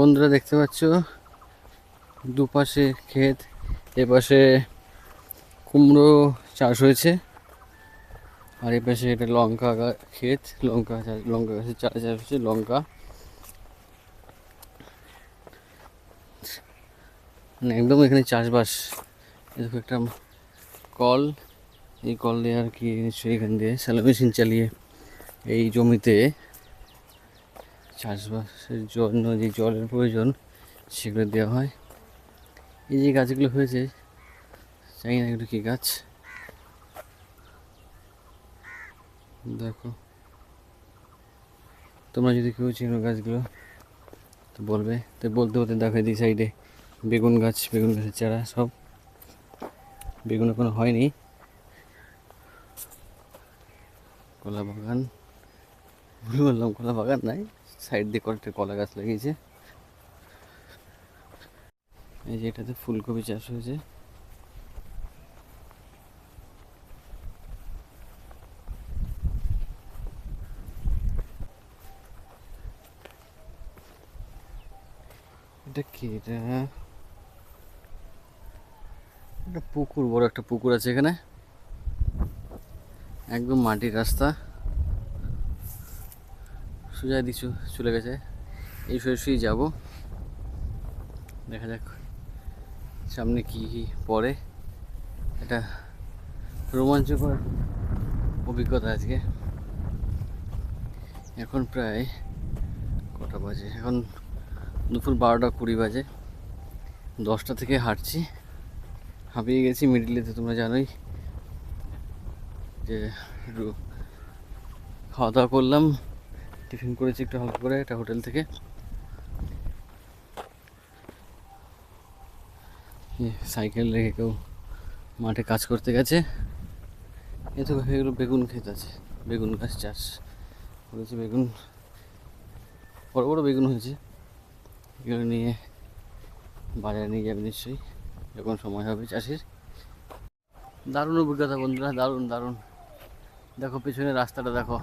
বন্ধুরা দেখতে পাচ্ছ? দুপাশে ক্ষেত, এপাশে কুমড়ো চাষ হয়েছে। আর এপাশে এটা লঙ্কা ক্ষেত, লঙ্কা লঙ্কা চারা চাষ হয়েছে, লঙ্কা। মানে একদম এখানে চাষবাস। এরকম একটা কল, এই কল দিয়ে আর কি এখান দিয়ে স্যালো মেশিন চালিয়ে এই জমিতে চাষবাসের জন্য যে জলের প্রয়োজন, সেগুলো দেওয়া হয়। এই যে গাছগুলো হয়েছে, জানি না এগুলো কী গাছ। দেখো। তোমরা যদি কেউ চিনো গাছগুলো, তো বলবে। তো বলতে বলতে দেখো এই সাইডে বেগুন গাছ, বেগুন গাছের চারা সব। বেগুন এখনও হয়নি। কলা বাগান। ভুল বললাম কলা বাগান নাই। সাইড দিয়ে কয়েকটা কলা গাছ লাগিয়েছে। এই যে এটাতে ফুলকপি চাষ হয়েছে। এটা কি এটা? একটা পুকুর, বড় একটা পুকুর আছে এখানে। একদম মাটির রাস্তা। সোজা দিছু, চলে গেছে। এই শুয়ে যাব। দেখা যাক সামনে কি কি পড়ে। এটা রোমাঞ্চকর অভিজ্ঞতা আজকে। এখন প্রায় কটা বাজে? এখন দুপুর বারোটা কুড়ি বাজে। দশটা থেকে হাঁটছি। হাঁপিয়ে গেছি মিডিলেতে তোমরা জানোই যে খাওয়া দাওয়া করলাম। টিফিন করেছি একটু হালকা করে, একটা হোটেল থেকে। সাইকেল রেখে কেউ মাঠে কাজ করতে গেছে। এ তো এগুলো বেগুন ক্ষেত আছে, বেগুন গাছ চাষ করেছে, বেগুন, বড় বড় বেগুন হয়েছে। এগুলো নিয়ে বাজারে নিয়ে যাবে নিশ্চয়ই, যখন সময় হবে চাষের। দারুণ অভিজ্ঞতা বন্ধুরা, দারুণ দারুণ। দেখো পেছনে রাস্তাটা দেখো।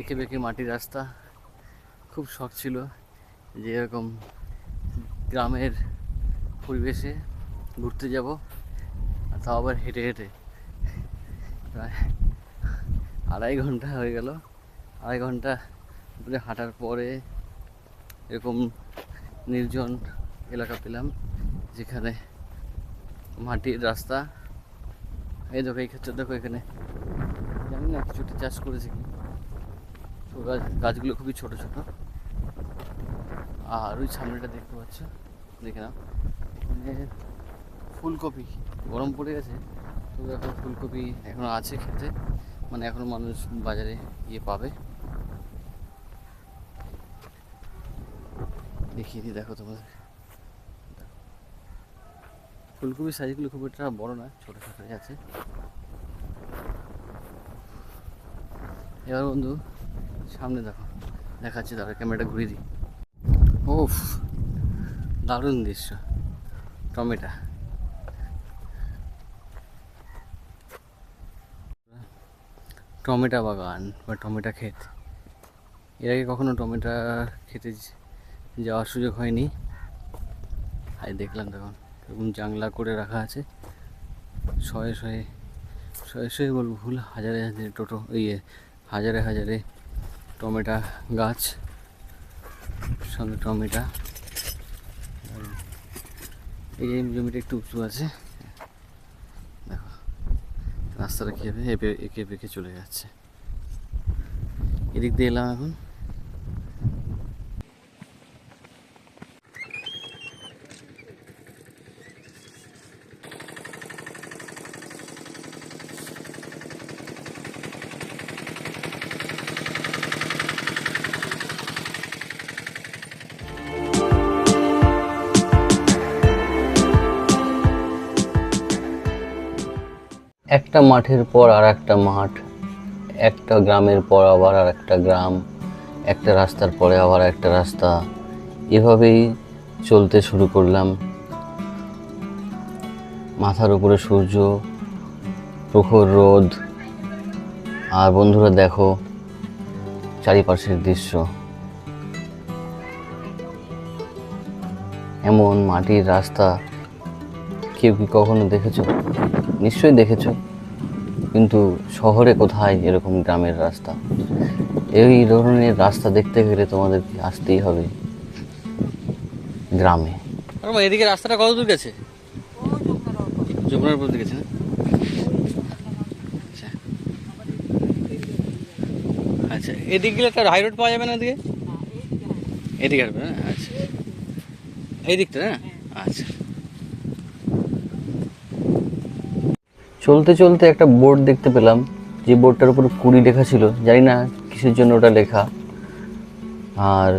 এঁকে বেঁকে মাটির রাস্তা। খুব শখ ছিল যে এরকম গ্রামের পরিবেশে ঘুরতে যাব তাও আবার হেঁটে হেঁটে। প্রায় আড়াই ঘণ্টা হয়ে গেল। আড়াই ঘণ্টা ধরে হাঁটার পরে এরকম নির্জন এলাকা পেলাম, যেখানে মাটির রাস্তা। এই দেখো, এই ক্ষেত্রে দেখো এখানে। জানি না, কিছুটা চাষ করেছে কি। গাছ গাছগুলো খুবই ছোট ছোট। আর ওই সামনেটা দেখতে পাচ্ছ, দেখে নাও। এখানে ফুলকপি, গরম পড়ে গেছে। তো দেখো ফুলকপি এখনও আছে খেতে। মানে এখনও মানুষ বাজারে গিয়ে পাবে। দেখিয়ে দিই, দেখো তোমাদের। ফুলকপির সাইজগুলো খুব একটা বড় না, ছোটো ছোটোই আছে। এবার বন্ধু সামনে দেখো, দেখাচ্ছি দাঁড়া ক্যামেরাটা ঘুরিয়ে দিই। ওফ দারুণ দৃশ্য, টমেটা। টমেটো বাগান বা টমেটো ক্ষেত। এর আগে কখনো টমেটো খেতে যাওয়ার সুযোগ হয়নি। আর দেখলাম তখন এরকম জাংলা করে রাখা আছে। শয়ে শয়ে শয়ে শয়ে বলব, ভুল, হাজারে হাজারে টোটো ইয়ে হাজারে হাজারে টমেটো গাছ সঙ্গে টমেটা। এই জমিটা একটু উঁচু আছে, দেখো, রাস্তাটা এপে এঁকে বেঁকে চলে যাচ্ছে। এদিক দিয়ে এলাম এখন। একটা মাঠের পর আর একটা মাঠ, একটা গ্রামের পর আবার আর একটা গ্রাম, একটা রাস্তার পরে আবার একটা রাস্তা। এভাবেই চলতে শুরু করলাম। মাথার উপরে সূর্য, প্রখর রোদ। আর বন্ধুরা দেখো, চারিপাশের দৃশ্য। এমন মাটির রাস্তা কেউ কি কখনো দেখেছ? নিশ্চয়ই দেখেছ। কিন্তু শহরে কোথায় এরকম গ্রামের রাস্তা? এই ধরনের রাস্তা দেখতে গেলে তোমাদেরকে আসতেই হবে? গ্রামে। এদিকে রাস্তাটা কত দূর গেছে? যমুনার উপর গেছে না? আচ্ছা। আচ্ছা এদিক গেলে একটা হাই রোড পাওয়া যাবে না এদিকে? এদিকে আসবে না? আচ্ছা। এই দিকটা না? আচ্ছা। চলতে চলতে একটা বোর্ড দেখতে পেলাম, যে বোর্ডটার উপর কুড়ি লেখা ছিল। জানি না কিসের জন্য ওটা লেখা। আর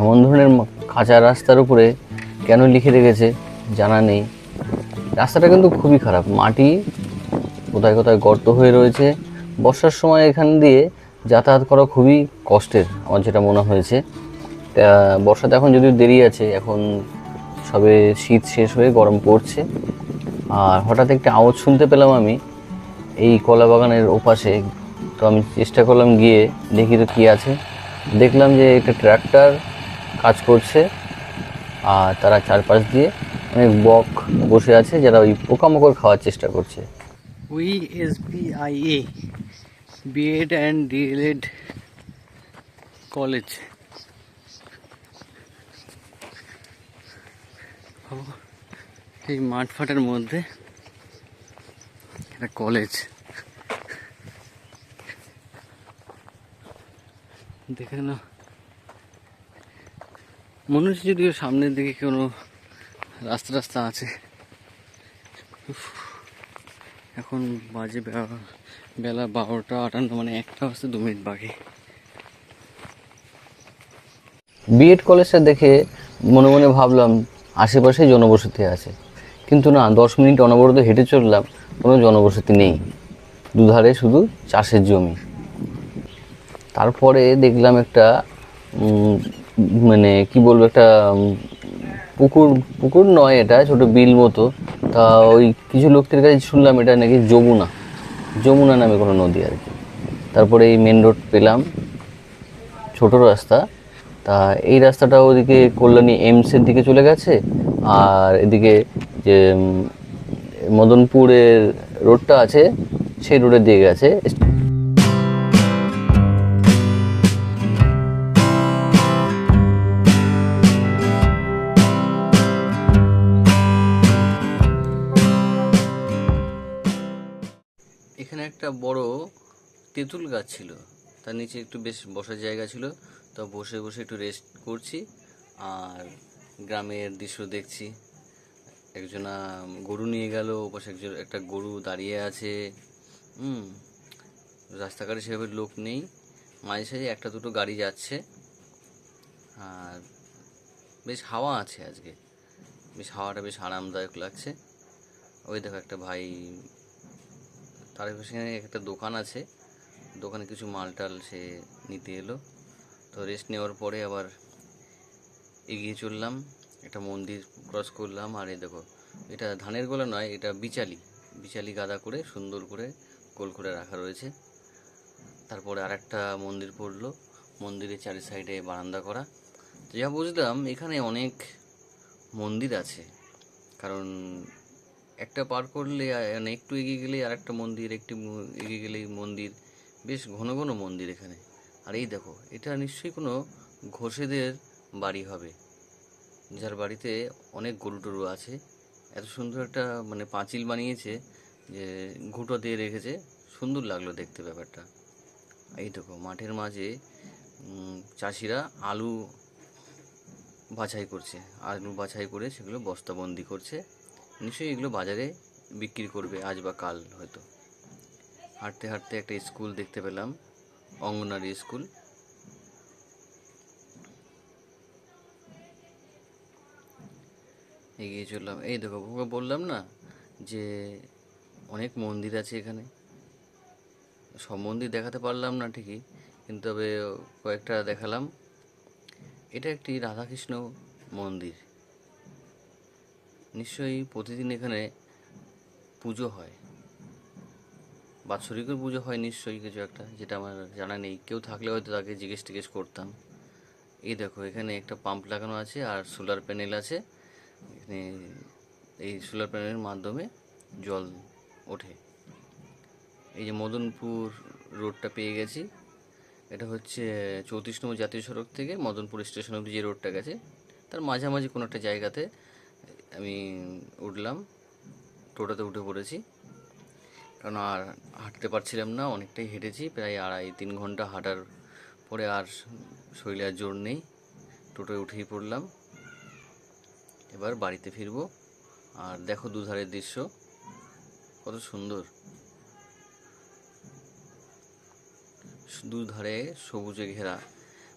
এমন ধরনের কাঁচা রাস্তার উপরে কেন লিখে রেখেছে জানা নেই। রাস্তাটা কিন্তু খুবই খারাপ। মাটি কোথায় কোথায় গর্ত হয়ে রয়েছে। বর্ষার সময় এখান দিয়ে যাতায়াত করা খুবই কষ্টের, আমার যেটা মনে হয়েছে। বর্ষাতে এখন যদিও দেরি আছে, এখন সবে শীত শেষ হয়ে গরম পড়ছে। আর হঠাৎ একটা আওয়াজ শুনতে পেলাম আমি এই কলা বাগানের ওপাশে। তো আমি চেষ্টা করলাম গিয়ে দেখি তো কী আছে। দেখলাম যে একটা ট্র্যাক্টর কাজ করছে আর তারা চারপাশ দিয়ে অনেক বক বসে আছে যারা ওই পোকামাকড় খাওয়ার চেষ্টা করছে। We S B I A B Ed and D El Ed college এই মাঠ ফাটের মধ্যে একটা কলেজ দেখে না মনে হচ্ছে যদিও সামনের দিকে কোনো রাস্তা রাস্তা আছে। এখন বাজে বেলা বারোটা আটান্ন মানে একটা বাজতে দু মিনিট বাকি। বিএড কলেজটা দেখে মনে মনে ভাবলাম আশেপাশে জনবসতি আছে। কিন্তু না, দশ মিনিট অনবরত হেঁটে চললাম, কোনো জনবসতি নেই। দুধারে শুধু চাষের জমি। তারপরে দেখলাম একটা মানে কি বলব, একটা পুকুর পুকুর নয় এটা, ছোট বিল মতো। তা ওই কিছু লোকদের কাছে শুনলাম এটা নাকি যমুনা। যমুনা নামে কোনো নদী আর কি। তারপরে এই মেন রোড পেলাম। ছোট রাস্তা। তা এই রাস্তাটা ওদিকে কল্যাণী এমসের দিকে চলে গেছে। আর এদিকে যে মদনপুরের রোডটা আছে, সেই রোডের দিকে গেছে। এখানে একটা বড় তেঁতুল গাছ ছিল। তার নিচে একটু বেশ বসার জায়গা ছিল। তো বসে বসে একটু রেস্ট করছি। আর গ্রামের দৃশ্য দেখছি। একজনা গরু নিয়ে গেল, ওপাশে একজন, একটা গরু দাঁড়িয়ে আছে, হুম, রাস্তাঘাটে সেভাবে লোক নেই, মাঝে সাঝে একটা দুটো গাড়ি যাচ্ছে, আর বেশ হাওয়া আছে আজকে, বেশ হাওয়াটা বেশ আরামদায়ক লাগছে, ওই দেখো একটা ভাই, তার সেখানে একটা দোকান আছে, দোকানে কিছু মালটাল সে নিতে এলো, তো রেস্ট নেওয়ার পরে আবার এগিয়ে চললাম একটা মন্দির ক্রস করলাম আর এই দেখো, এটা ধানের গোলা নয়, এটা বিচালি। বিচালি গাদা করে, সুন্দর করে গোল করে রাখা রয়েছে। তারপরে আর একটা মন্দির পড়ল, মন্দিরের চারি সাইডে বারান্দা করা। যা বুঝলাম, এখানে অনেক মন্দির আছে। কারণ একটা পার করলে মানে একটু এগিয়ে গেলে আর একটা মন্দির, একটু এগিয়ে গেলেই মন্দির। বেশ ঘন ঘন মন্দির এখানে। আর এই দেখো, এটা নিশ্চয়ই কোনো ঘোষেদের বাড়ি হবে। যার বাড়িতে অনেক গরু টরু আছে। এত সুন্দর একটা মানে পাঁচিল বানিয়েছে যে ঘুটো দিয়ে রেখেছে। সুন্দর লাগল দেখতে ব্যাপারটা। এই দেখো, মাঠের মাঝে চাষিরা আলু বাছাই করছে। আলু বাছাই করে সেগুলো বস্তাবন্দি করছে। নিশ্চয়ই এগুলো বাজারে বিক্রি করবে আজ বা কাল হয়তো। হাঁটতে হাঁটতে একটা স্কুল দেখতে পেলাম অঙ্গনারী স্কুল। এগিয়ে চললাম। এই দেখো, ওকে বললাম না যে অনেক মন্দির আছে এখানে। সব মন্দির দেখাতে পারলাম না ঠিকই, কিন্তু তবে কয়েকটা দেখালাম। এটা একটি রাধাকৃষ্ণ মন্দির। নিশ্চয়ই প্রতিদিন এখানে পুজো হয়। বাৎসরিকের পুজো হয় নিশ্চয়ই কিছু একটা, যেটা আমার জানা নেই। কেউ থাকলে হয়তো তাকে জিজ্ঞেস টিজ্ঞেস করতাম। এই দেখো, এখানে একটা পাম্প লাগানো আছে আর সোলার প্যানেল আছে। এখানে এই সোলার প্যানেলের মাধ্যমে জল ওঠে। এই যে মদনপুর রোডটা পেয়ে গেছি। এটা হচ্ছে চৌত্রিশ নম্বর জাতীয় সড়ক থেকে মদনপুর স্টেশন অব্দি যে রোডটা গেছে, তার মাঝামাঝি কোনো একটা জায়গাতে আমি উঠলাম, টোটোতে উঠে পড়েছি। কারণ আর হাঁটতে পারছিলাম না, অনেকটাই হেঁটেছি, প্রায় আড়াই তিন ঘণ্টা হাঁটার পরে আর শরীরে আর জোর নেই। টোটোয় উঠেই পড়লাম। এবার বাড়িতে ফিরবো। আর দেখো দুধারের দৃশ্য। কত সুন্দর। দুধারে সবুজে ঘেরা।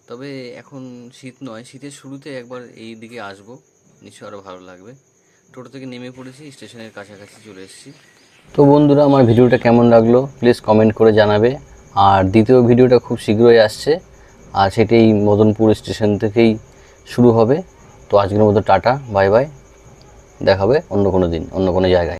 তবে এখন শীত নয়, শীতের শুরুতে একবার এই দিকে আসব। নিশ্চয় আরও ভালো লাগবে। টোটো থেকে নেমে পড়েছি, স্টেশনের কাছাকাছি চলে এসেছি। তো বন্ধুরা, আমার ভিডিওটা কেমন লাগল প্লিজ কমেন্ট করে জানাবে। আর দ্বিতীয় ভিডিওটা খুব শীঘ্রই আসছে। আর সেটি মদনপুর স্টেশন থেকেই শুরু হবে। তো আজকের মতো টাটা বাই বাই দেখাবে অন্য কোনো দিন অন্য কোনো জায়গায়।